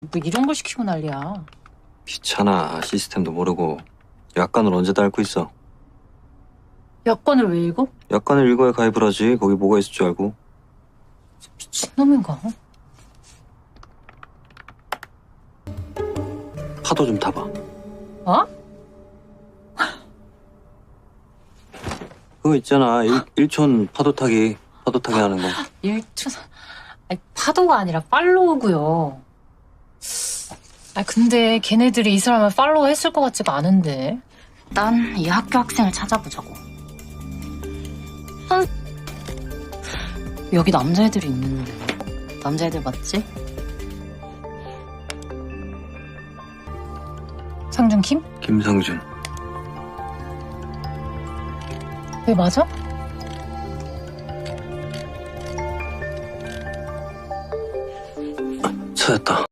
뭐 이런 걸 시키고 난리야. 귀찮아. 시스템도 모르고. 약관을 언제 다 앓고 있어? 여권을 왜 읽어? 약관을 읽어야 가입을 하지. 거기 뭐가 있을 줄 알고. 미친놈인가? 파도 좀 타봐. 어? 그거 있잖아. 일, 일촌 파도 타기. 파도 타기 하는 거. 일투 아니 파도가 아니라 팔로우고요. 아 근데 걔네들이 이 사람을 팔로우 했을 것 같지가 않은데. 일단 이 학교 학생을 찾아보자고. 선... 여기 남자애들이 있는데 남자애들 맞지? 상준 킴? 김상준. 왜 맞아? 찾았다.